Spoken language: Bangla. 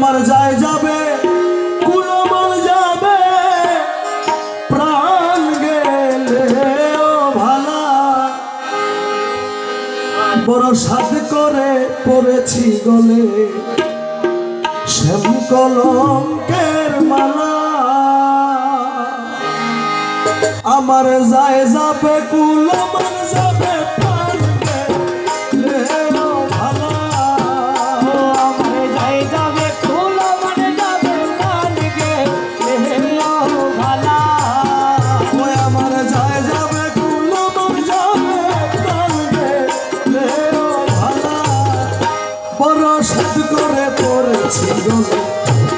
আমার যায় যাবে কুলমান যাবে। প্রাণ গেলে ও ভালা। বড় সাদ করে পড়েছি গলে, শ্যাম কলঙ্কের মালা। আমার যায় যাবে কুল কুলমান যাবে পড়ছি